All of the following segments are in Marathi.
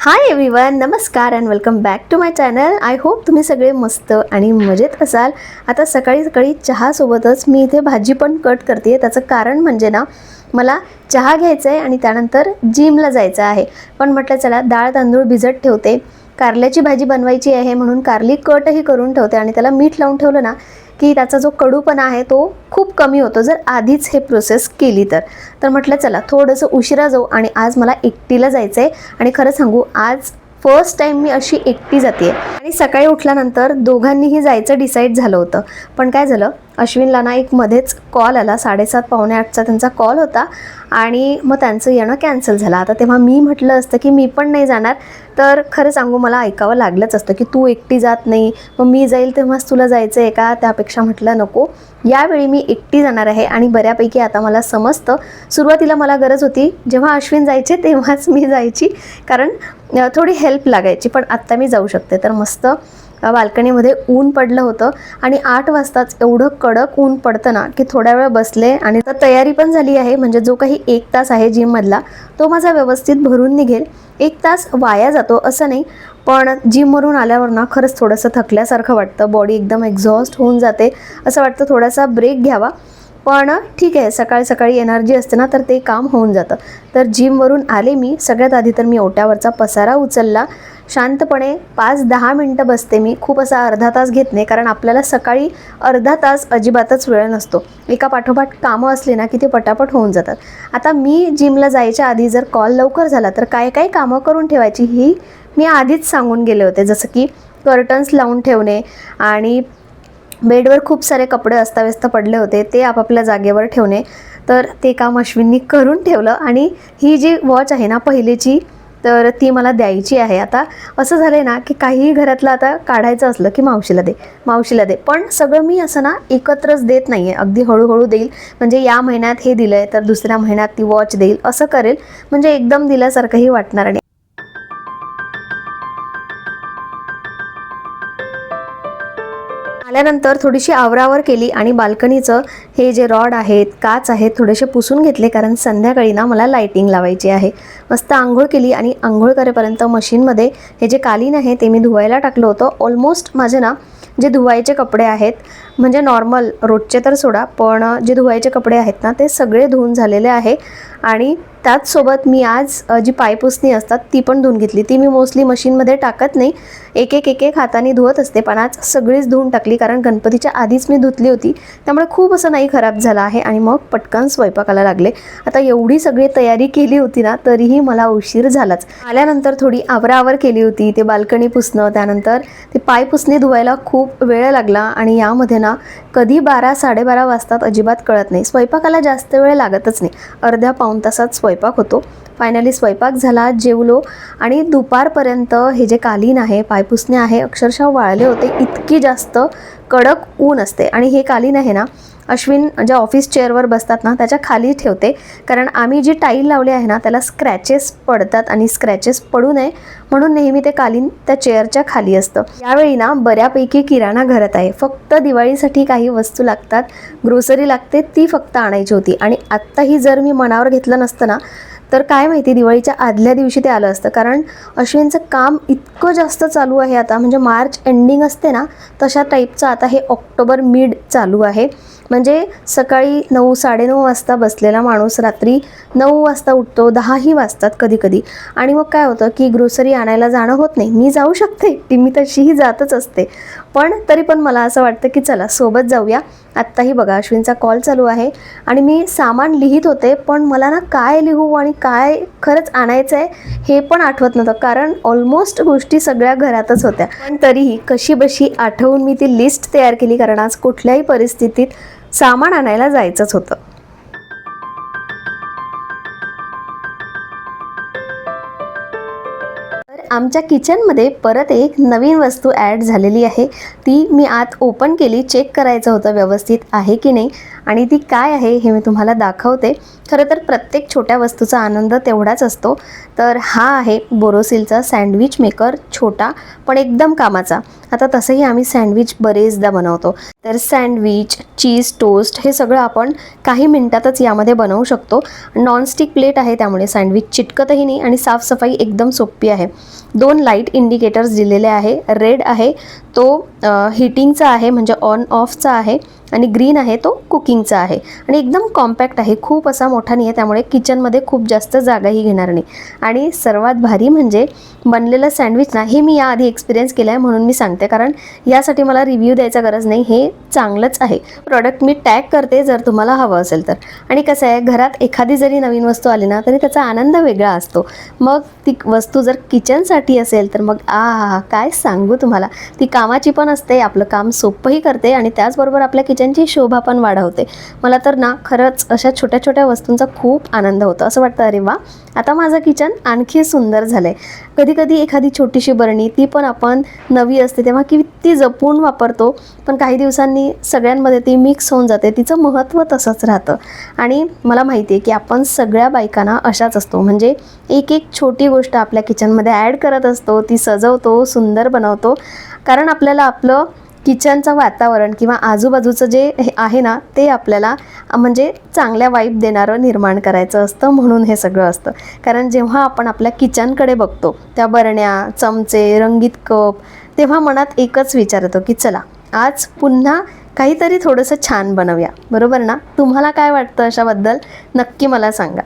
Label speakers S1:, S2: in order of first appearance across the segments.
S1: Hi everyone नमस्कार and welcome back to my channel I hope तुम्ही सगळे मस्त आणि मजेत असाल. आता सकाळी सकाळी चहासोबतच मी इथे भाजी पण कट करते त्याचं कारण म्हणजे ना मला चहा घ्यायचा आहे आणि त्यानंतर जिमला जायचं आहे. पण म्हटलं चला डाळ तांदूळ भिजत ठेवते. कारल्याची भाजी बनवायची आहे म्हणून कारली कटही करून ठेवते आणि त्याला मीठ लावून ठेवलं ना की त्याचा जो कडूपणा आहे तो खूप कमी होतो. जर आधीच हे प्रोसेस केली तर. तर म्हटलं चला थोडंसं उशिरा जाऊ आणि आज मला एकटीला जायचं आहे आणि खरं सांगू आज फर्स्ट टाईम मी अशी एकटी जाते आणि सकाळी उठल्यानंतर दोघांनीही जायचं डिसाईड झालं होतं. पण काय झालं? अश्विनला ना एक मध्येच कॉल आला. साडेसात पावणे आठचा त्यांचा कॉल होता आणि मग त्यांचं येणं कॅन्सल झालं. आता तेव्हा मी म्हटलं असतं की मी पण नाही जाणार. तर खरं सांगू मला ऐकावं लागलंच असतं की तू एकटी जात नाही. मग मी जाईल तेव्हाच तुला जायचं आहे का? त्यापेक्षा म्हटलं नको. यावेळी मी एकटी जाणार आहे आणि बऱ्यापैकी आता मला समजतं. सुरुवातीला मला गरज होती जेव्हा अश्विन जायचे तेव्हाच मी जायची. कारण थोडी हेल्प लागायची पण आत्ता मी जाऊ शकते. तर मस्त बाल्कनीमध्ये ऊन पडलं होतं आणि आठ वाजताच एवढं कडक ऊन पडतं ना की थोड्या वेळ बसले आणि तर तयारी पण झाली आहे. म्हणजे जो काही एक तास आहे जिममधला तो माझा व्यवस्थित भरून निघेल. एक तास वाया जातो असं नाही पण जिमवरून आल्यावर ना खरंच थोडंसं थकल्यासारखं वाटतं. बॉडी एकदम एक्झॉस्ट होऊन जाते असं वाटतं. थोडासा ब्रेक घ्यावा. पण ठीक आहे सकाळी सकाळी एनर्जी असते ना तर ते काम होऊन जातं. तर जिमवरून आले मी. सगळ्यात आधी तर मी ओट्यावरचा पसारा उचलला. शांतपणे पाच दहा मिनटं बसते मी. खूप असा अर्धा तास घेत नाही कारण आपल्याला सकाळी अर्धा तास अजिबातच वेळ नसतो. एका पाठोपाठ कामं असली ना की ते पटापट होऊन जातात. आता मी जिमला जायच्या आधी जर कॉल लवकर झाला तर काय काय कामं करून ठेवायची ही मी आधीच सांगून गेले होते. जसं की कर्टन्स लावून ठेवणे आणि बेडवर खूप सारे कपडे अस्ताव्यस्त पडले होते ते आपापल्या जागेवर ठेवणे. तर ते काम अश्विननी करून ठेवलं आणि ही जी वॉच आहे ना पहिलीची तर ती मला द्यायची आहे. आता असं झालं आहे ना की काहीही घरातलं आता काढायचं असलं की मावशीला दे मावशीला दे. पण सगळं मी असं ना एकत्रच देत नाही आहे अगदी हळूहळू देईल. म्हणजे या महिन्यात हे दिलं आहे तर दुसऱ्या महिन्यात ती वॉच देईल. असं करेल. म्हणजे एकदम दिल्यासारखंही वाटणार आणि आल्यानंतर थोडीशी आवरावर केली आणि बाल्कनीचं हे जे रॉड आहेत काच आहेत थोडेसे पुसून घेतले कारण संध्याकाळी ना मला लाईटिंग लावायची आहे. मस्त आंघोळ केली आणि आंघोळ करेपर्यंत मशीनमध्ये हे जे कालीन आहे ते मी धुवायला टाकलं होतं. ऑलमोस्ट माझे ना जे धुवायचे कपडे आहेत म्हणजे नॉर्मल रोजचे तर सोडा पण जे धुवायचे कपडे आहेत ना ते सगळे धुवून झालेले आहे. आणि त्याचसोबत मी आज जी पायपुसणी असतात ती पण धुवून घेतली. ती मी मोस्टली मशीनमध्ये टाकत नाही. एक एक एक एक हाताने धुवत असते पण आज सगळीच धुवून टाकली कारण गणपतीच्या आधीच मी धुतली होती. त्यामुळे खूप असं नाही खराब झालं आहे आणि मग पटकन स्वयंपाकाला लागले. आता एवढी सगळी तयारी केली होती ना तरीही मला उशीर झालाच. आल्यानंतर थोडी आवराआवर केली होती ते बाल्कनी पुसणं त्यानंतर ते पाय पुसणी धुवायला खूप वेळ लागला आणि यामध्ये ना कधी बारा साडेबारा वाजतात अजिबात कळत नाही. स्वयंपाकाला जास्त वेळ लागतच नाही. अर्ध्या पाऊण तासात स्वयंपाक होतो. फायनली स्वयंपाक झाला जेवलो आणि दुपारपर्यंत हे जे कालीन आहे पायपुसणे आहे अक्षरशः वाळले होते. इतकी जास्त कडक ऊन असते. आणि हे कालीन आहे ना अश्विन ज्या ऑफिस चेअरवर बसतात ना त्याच्याखाली ठेवते. कारण आम्ही जी टाईल लावली आहे ना त्याला स्क्रॅचेस पडतात आणि स्क्रॅचेस पडू नये म्हणून नेहमी ते कालीन त्या चेअरच्या खाली असतं. यावेळी ना बऱ्यापैकी किराणा घरात आहे. फक्त दिवाळीसाठी काही वस्तू लागतात ग्रोसरी लागते ती फक्त आणायची होती. आणि आत्ताही जर मी मनावर घेतलं नसतं ना तर काय माहिती दिवाळीच्या आदल्या दिवशी ते आलं असतं. कारण अश्विनचं काम इतकं जास्त चालू आहे आता म्हणजे मार्च एंडिंग असते ना तशा टाईपचं आता हे ऑक्टोबर मिड चालू आहे. म्हणजे सकाळी नऊ साडेनऊ वाजता बसलेला माणूस रात्री नऊ वाजता उठतो दहाही वाजतात कधी कधी. आणि मग काय होतं की ग्रोसरी आणायला जाणं होत नाही. मी जाऊ शकते. ती मी तशीही जातच असते. पण तरी पण मला असं वाटतं की चला सोबत जाऊया. आत्ताही बघा अश्विनचा कॉल चालू आहे. आणि मी सामान लिहित होते पण मला ना काय लिहू आणि काय खरंच आणायचं आहे हे पण आठवत नव्हतं. कारण ऑलमोस्ट गोष्टी सगळ्या घरातच होत्या. पण तरीही कशी बशी आठवून मी ती लिस्ट तयार केली. कारण आज कुठल्याही परिस्थितीत सामान आणायला जायचंच होतं. आमच्या किचनमध्ये परत एक नवीन वस्तू ॲड झालेली आहे. ती मी आत ओपन केली चेक करायचं होतं व्यवस्थित आहे की नाही. आणि ती काय आहे हे मी तुम्हाला दाखवते. खरं तर प्रत्येक छोट्या वस्तूचा आनंद तेवढाच असतो. तर हा आहे बोरोसिलचा सँडविच मेकर छोटा पण एकदम कामाचा. आता तसंही आम्ही सँडविच बरेचदा बनवतो. तर सँडविच चीज टोस्ट हे सगळं आपण काही मिनटातच यामध्ये बनवू शकतो. नॉनस्टिक प्लेट आहे त्यामुळे सँडविच चिटकतही नाही आणि साफसफाई एकदम सोपी आहे. दोन लाइट इंडिकेटर्स दिलेले आहे. रेड आहे. तो हिटिंगचा आहे म्हणजे ऑन ऑफचा आहे. आणि ग्रीन आहे तो कुकिंगचा आहे. आणि एकदम कॉम्पॅक्ट आहे. खूप असा मोठा नाही आहे. त्यामुळे किचनमध्ये खूप जास्त जागाही घेणार नाही. आणि सर्वात भारी म्हणजे बनलेलं सँडविच ना हे मी याआधी एक्सपिरियन्स केलं आहे म्हणून मी सांगते. कारण यासाठी मला रिव्ह्यू द्यायचा गरज नाही. हे चांगलंच आहे. प्रॉडक्ट मी टॅग करते जर तुम्हाला हवं असेल तर. आणि कसं आहे घरात एखादी जरी नवीन वस्तू आली ना तरी त्याचा आनंद वेगळा असतो. मग ती वस्तू जर किचनसाठी असेल तर मग आ हा काय सांगू तुम्हाला? ती कामाची पण असते. आपलं काम सोपंही करते आणि त्याचबरोबर आपल्या किचन किचनची शोभा पण वाढवते. मला तर ना खरंच अशा छोट्या छोट्या वस्तूंचा खूप आनंद होतो. असं वाटतं अरे वा! आता माझं किचन आणखी सुंदर झालं आहे कधी कधी एखादी छोटीशी बरणी ती पण आपण नवी असते तेव्हा किती जपून वापरतो. पण काही दिवसांनी सगळ्यांमध्ये ती मिक्स होऊन जाते. तिचं महत्त्व तसंच राहतं. आणि मला माहिती आहे की आपण सगळ्या बायकांना अशाच असतो. म्हणजे एक एक छोटी गोष्ट आपल्या किचनमध्ये ॲड करत असतो ती सजवतो सुंदर बनवतो. कारण आपल्याला आपलं किचनचं वातावरण किंवा आजूबाजूचं जे हे आहे ना ते आपल्याला म्हणजे चांगल्या वाईब देणारं निर्माण करायचं असतं म्हणून हे सगळं असतं. कारण जेव्हा आपण आपल्या किचनकडे बघतो त्या बरण्या चमचे रंगीत कप तेव्हा मनात एकच विचार येतो की चला आज पुन्हा काहीतरी थोडंसं छान बनवूया. बरोबर ना? तुम्हाला काय वाटतं अशाबद्दल? नक्की मला सांगा.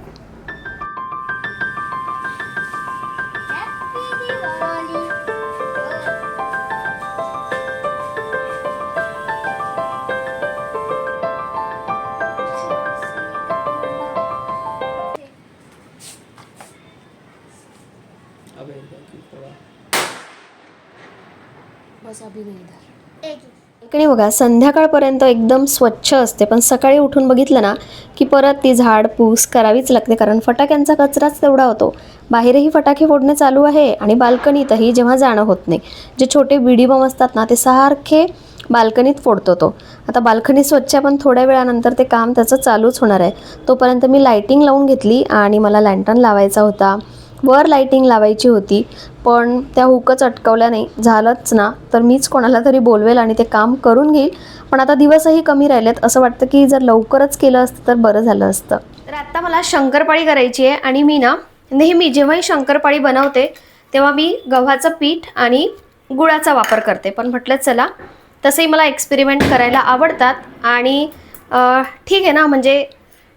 S1: इकडे बघा संध्याकाळपर्यंत एकदम स्वच्छ असते पण सकाळी उठून बघितलं ना की परत ती झाड पूस करावीच लागते कारण फटाक्यांचा कचराच तेवढा होतो. बाहेरही फटाके फोडणे चालू आहे आणि बाल्कनीतही जेव्हा जाणं होत नाही. जे छोटे बिडी बम असतात ना ते सारखे बाल्कनीत फोडतो तो. आता बाल्कनी स्वच्छ पण थोड्या वेळानंतर ते काम त्याचं चालूच होणार आहे. तोपर्यंत मी लाईटिंग लावून घेतली आणि मला लँटर्न लावायचा होता. वर लाईटिंग लावायची होती पण त्या हुकच अटकवल्या नाही. झालंच ना. तर मीच कोणाला तरी बोलवेल आणि ते काम करून घेईल. पण आता दिवसही कमी राहिलेत असं वाटतं की जर लवकरच केलं असतं तर बरं झालं असतं. तर आत्ता मला शंकरपाळी करायची आहे आणि मी ना नेहमी जेव्हाही शंकरपाळी बनवते तेव्हा मी गव्हाचं पीठ आणि गुळाचा वापर करते. पण म्हटलं चला तसंही मला एक्सपेरिमेंट करायला आवडतात आणि ठीक आहे ना म्हणजे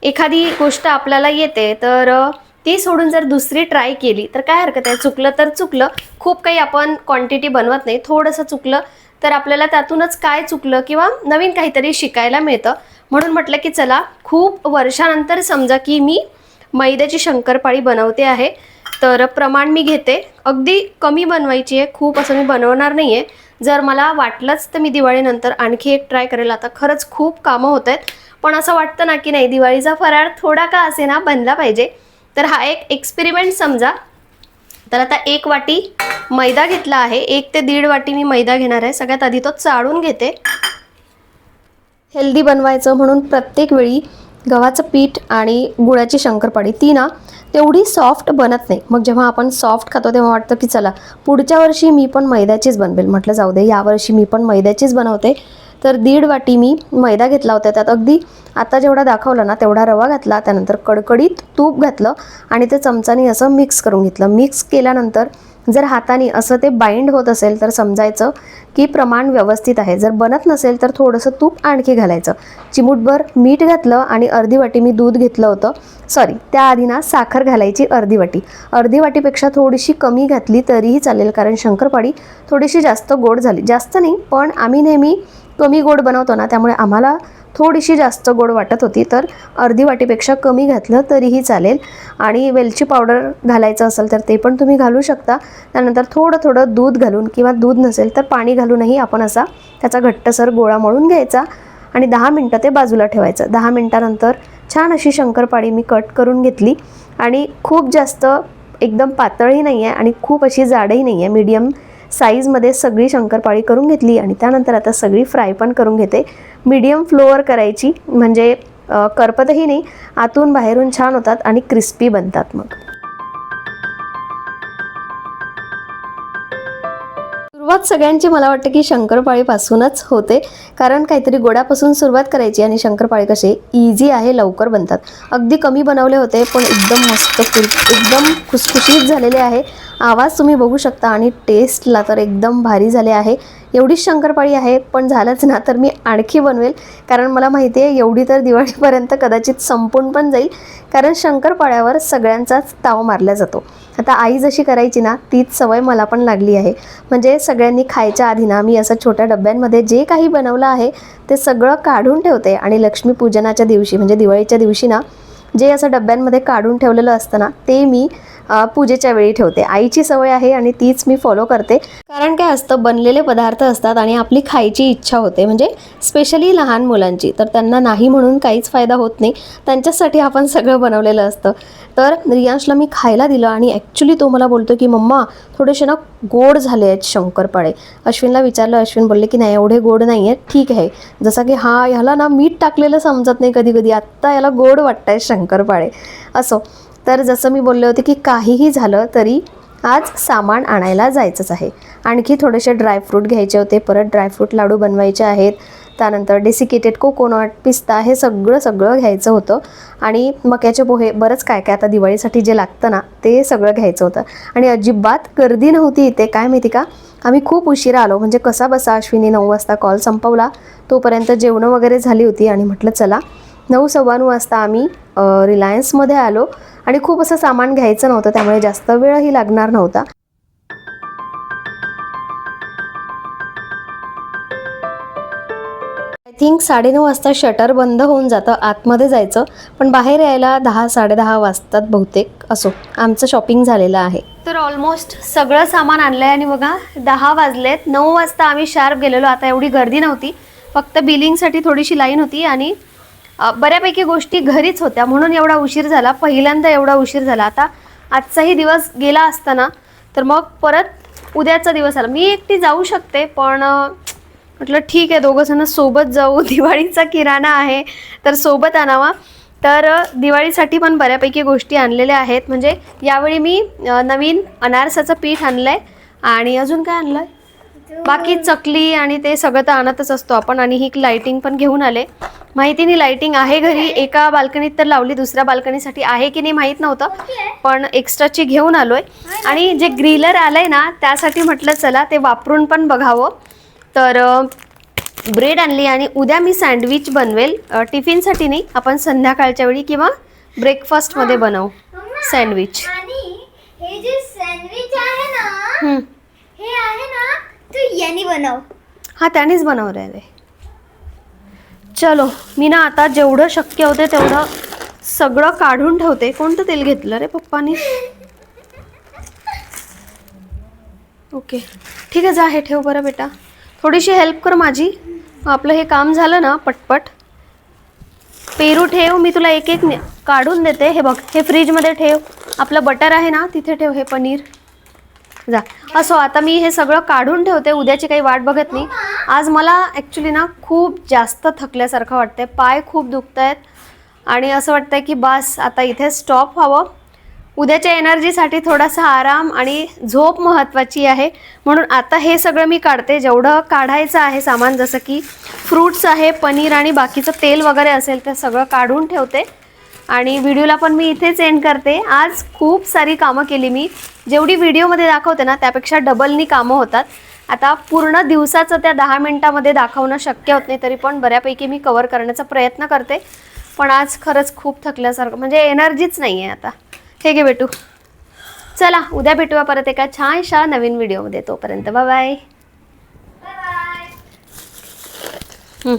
S1: एखादी गोष्ट आपल्याला येते तर ती सोडून जर दुसरी ट्राय केली तर काय हरकत आहे? चुकलं तर चुकलं. खूप काही आपण क्वांटिटी बनवत नाही. थोडंसं चुकलं तर आपल्याला त्यातूनच काय चुकलं किंवा नवीन काहीतरी शिकायला मिळतं. म्हणून म्हटलं की चला खूप वर्षानंतर समजा की मी मैद्याची शंकरपाळी बनवते आहे तर प्रमाण मी घेते. अगदी कमी बनवायची आहे. खूप असं मी बनवणार नाही आहे जर मला वाटलंच तर मी दिवाळीनंतर आणखी एक ट्राय करेल. आता खरंच खूप कामं होत आहेत. पण असं वाटतं ना की नाही दिवाळीचा फराळ थोडा का असे ना बनला पाहिजे. तर हा एक एक्सपेरिमेंट समजा. तर आता एक वाटी मैदा घेतला आहे. एक ते दीड वाटी मी मैदा घेणार आहे. सगळ्यात आधी तो चाळून घेते. हेल्दी बनवायचं म्हणून प्रत्येक वेळी गव्हाचं पीठ आणि गुळाची शंकरपाळी ती ना तेवढी सॉफ्ट बनत नाही. मग जेव्हा आपण सॉफ्ट खातो तेव्हा वाटतं की चला पुढच्या वर्षी मी पण मैद्याचीच बनवेल. म्हटलं जाऊ दे यावर्षी मी पण मैद्याचीच बनवते. तर दीड वाटी मी मैदा घेतला होता त्यात. अगदी आता जेवढा दाखवला ना तेवढा रवा घातला त्यानंतर कडकडीत तूप घातलं आणि ते चमचानी असं मिक्स करून घेतलं. मिक्स केल्यानंतर जर हाताने असं ते बाइंड होत असेल तर समजायचं की प्रमाण व्यवस्थित आहे. जर बनत नसेल तर थोडंसं तूप आणखी घालायचं. चिमूटभर मीठ घातलं आणि अर्धी वाटी मी दूध घेतलं होतं. सॉरी त्याआधी ना साखर घालायची अर्धी वाटी. अर्धी वाटीपेक्षा थोडीशी कमी घातली तरीही चालेल कारण शंकरपाळी थोडीशी जास्त गोड झाली. जास्त नाही पण आम्ही नेहमी कमी गोड बनवतो ना त्यामुळे आम्हाला थोडीशी जास्त गोड वाटत होती. तर अर्धी वाटीपेक्षा कमी घातलं तरीही चालेल. आणि वेलची पावडर घालायचं असेल तर ते पण तुम्ही घालू शकता. त्यानंतर थोडं थोडं दूध घालून किंवा दूध नसेल तर पाणी घालूनही आपण असा त्याचा घट्टसर गोळा मळून घ्यायचा. आणि दहा मिनटं ते बाजूला ठेवायचं. दहा मिनटानंतर छान अशी शंकरपाळी मी कट करून घेतली. आणि खूप जास्त एकदम पातळही नाही आहे आणि खूप अशी जाडही नाही आहे मीडियम साईजमध्ये सगळी शंकरपाळी करून घेतली आणि त्यानंतर आता सगळी फ्राय पण करून घेते. मीडियम फ्लोअर करायची म्हणजे करपतही नाही आतून बाहेरून छान होतात आणि क्रिस्पी बनतात मग. सुरुवात सगळ्यांची मला वाटतं की शंकरपाळीपासूनच होते. कारण काहीतरी गोडापासून सुरुवात करायची आणि शंकरपाळी कसे इझी आहे लवकर बनतात. अगदी कमी बनवले होते पण एकदम मस्त फुल एकदम खुसखुशीत झालेले आहे. आवाज तुम्ही बघू शकता आणि टेस्टला तर एकदम भारी झाले आहे. एवढीच शंकरपाळी आहे पण झालंच ना तर मी आणखी बनवेल. कारण मला माहिती आहे एवढी तर दिवाळीपर्यंत कदाचित संपून पण जाईल. कारण शंकरपाळ्यावर सगळ्यांचाच ताव मारला जातो. आता आई जशी करायची ना तीच सवय मला पण लागली आहे. म्हणजे सगळ्यांनी खायच्या आधी ना मी असं छोट्या डब्यांमध्ये जे काही बनवलं आहे ते सगळं काढून ठेवते. आणि लक्ष्मीपूजनाच्या दिवशी म्हणजे दिवाळीच्या दिवशी ना जे असं डब्यांमध्ये काढून ठेवलेलं असतं ना ते मी पूजेच्या वेळी ठेवते. आईची सवय आहे आणि तीच मी फॉलो करते. कारण काय असतं बनलेले पदार्थ असतात आणि आपली खायची इच्छा होते. म्हणजे स्पेशली लहान मुलांची. तर त्यांना नाही म्हणून काहीच फायदा होत नाही. त्यांच्यासाठी आपण सगळं बनवलेलं असतं. तर रियांशला मी खायला दिलं आणि ॲक्च्युली तो मला बोलतो की मम्मा थोडेसे ना गोड झाले आहेत शंकरपाळे. अश्विनला विचारलं. अश्विन बोलले की नाही एवढे गोड नाही आहेत ठीक आहे. जसं की हा ह्याला ना मीठ टाकलेलं समजत नाही कधी कधी आत्ता याला गोड वाटत आहे शंकरपाळे. असो. तर जसं मी बोलले होते की काहीही झालं तरी आज सामान आणायला जायचंच आहे. आणखी थोडेसे ड्रायफ्रूट घ्यायचे होते. परत ड्रायफ्रूट लाडू बनवायचे आहेत. त्यानंतर डेसिकेटेड कोकोनट पिस्ता हे सगळं सगळं घ्यायचं होतं. आणि मक्याचे पोहे बरंच काय काय आता दिवाळीसाठी जे लागतं ना ते सगळं घ्यायचं होतं. आणि अजिबात गर्दी नव्हती इथे. काय माहिती का? आम्ही खूप उशिरा आलो. म्हणजे कसा बसा? अश्विनी नऊ वाजता कॉल संपवला. तोपर्यंत जेवणं वगैरे झाली होती. आणि म्हटलं चला नऊ सव्वा नऊ वाजता आम्ही रिलायन्समध्ये आलो आणि खूप असं सामान घ्यायचं नव्हतं त्यामुळे जास्त वेळही लागणार नव्हता. आय थिंक साडेनऊ वाजता शटर बंद होऊन जातं आतमध्ये जायचं पण बाहेर यायला दहा साडेदहा वाजतात बहुतेक असो. आमचं शॉपिंग झालेलं आहे. तर ऑलमोस्ट सगळं सामान आणलं आहे आणि बघा दहा वाजलेत. नऊ वाजता आम्ही शार्प गेलेलो. आता एवढी गर्दी नव्हती. फक्त बिलिंगसाठी थोडीशी लाईन होती आणि बऱ्यापैकी गोष्टी घरीच होत्या. म्हणून एवढा उशीर झाला. पहिल्यांदा एवढा उशीर झाला. आता आजचाही दिवस गेला असताना तर मग परत उद्याचा दिवस आला. मी एकटी जाऊ शकते पण म्हटलं ठीक आहे दोघं जण सोबत जाऊ. दिवाळीचा किराणा आहे तर सोबत आणावा. तर दिवाळीसाठी पण बऱ्यापैकी गोष्टी आणलेल्या आहेत. म्हणजे यावेळी मी नवीन अनारसाचं पीठ आणलं आहे आणि अजून काय आणलं आहे बाकी चकली आणि ते सगळं तर आणतच असतो आपण आणि ही लाइटिंग पण घेऊन आले. माहिती नाही लाइटिंग आहे घरी. एका बाल्कनीत तर लावली दुसऱ्या बाल्कनीसाठी आहे की नाही माहीत नव्हतं. पण एक्स्ट्राची घेऊन आलोय. आणि जे ग्रिलर आलंय ना त्यासाठी म्हटलं चला ते वापरून पण बघावं. तर ब्रेड आणली आणि उद्या मी सँडविच बनवेल. टिफिनसाठी नाही आपण संध्याकाळच्या वेळी किंवा ब्रेकफास्टमध्ये बनवू. सँडविच
S2: हे जे सँडविच आहे ना तू बनव.
S1: हा त्यानेच बनवलं आहे चलो मी ना आता जेवढं शक्य होते तेवढं सगळं काढून ठेवते. कोणतं तेल घेतलं रे पप्पानी? ओके ठीक आहे जा हे ठेव बरं बेटा. थोडीशी हेल्प कर माझी. आपलं हे काम झालं ना पटपट. पेरू ठेव मी तुला एक एक ने- काढून देते. हे बघ हे फ्रीजमध्ये ठेव. आपलं बटर आहे ना तिथे ठेव हे पनीर. जा. असो आता मी हे सगळं काढून ठेवते उद्याची काही वाट बघत नाही. आज मला ॲक्च्युली ना खूप जास्त थकल्यासारखं वाटतंय. पाय खूप दुखत आहेत आणि असं वाटतंय की बस आता इथे स्टॉप व्हावं. उद्याच्या एनर्जीसाठी थोडासा आराम आणि झोप महत्त्वाची आहे. म्हणून आता हे सगळं मी काढते. जेवढं काढायचं आहे सामान जसं की फ्रूट्स आहे पनीर आणि बाकीचं तेल वगैरे असेल ते सगळं काढून ठेवते. आणि व्हिडिओला पण मी इथेच एंड करते. आज खूप सारी कामं केली मी. जेवढी व्हिडिओमध्ये दाखवते ना त्यापेक्षा डबलनी कामं होतात. आता पूर्ण दिवसाचं त्या दहा मिनटामध्ये दाखवणं शक्य होत नाही तरी पण बऱ्यापैकी मी कवर करण्याचा प्रयत्न करते. पण आज खरंच खूप थकल्यासारखं म्हणजे एनर्जीच नाही आहे आता. हे घे भेटू चला उद्या भेटूया परत एका छानशा नवीन व्हिडिओमध्ये तोपर्यंत.
S2: Bye bye